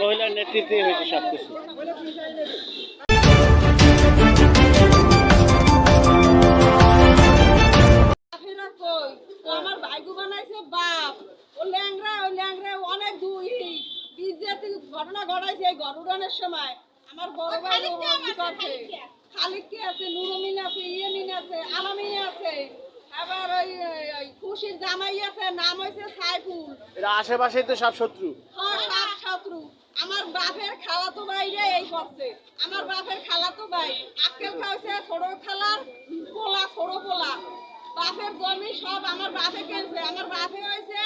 মহিলার নেতৃত্বে হয়েছে সবকিছু। ফেরা কই? আমার ভাইগু বানাইছে বাপ। ও ল্যাংরা ও ল্যাংরা অনেক দুই। বিজেপি ঘটনা ঘটাইছে এই গরুডানের সময়। আমার বড় ভাই ও কি করছে আছে? নুরমিন আছে ইয়েমিন আছে আলামিন আছে। আবার ওই খুশির জামাই আছে নাম হয়েছে সাইফুল। এরা আশেপাশেই তো সব শত্রু। হ্যাঁ সাত শত্রু। আমার বাপের খালা খালাতো ভাইরে এই করছে। আমার বাপের খালা তো ভাই আক্কেল খাওয়াছে ছোট খালার পোলা ছোট পোলা। বাপের জমি সব আমার বাপে কিনছে। আমার বাপে হয়েছে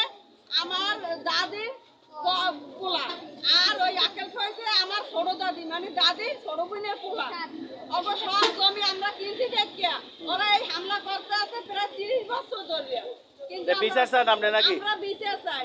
আমার দাদির পোলা। আর ওই আক্কেল খাওয়াছে আমার ছোট দাদি মানে দাদি ছোট বোনের পোলা। অবশ্য সব জমি আমরা কিনছি দেখিয়া। ওরা এই হামলা করতে আছে প্রায় তিরিশ বছর ধরে কিন্তু তা বিচার চান আপনি নাকি? আমরা বিচার চাই।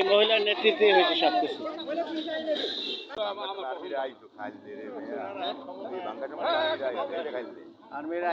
এই মহিলার নেতৃত্বে হয়েছে সবকিছু। কিছু আর মেয়েরা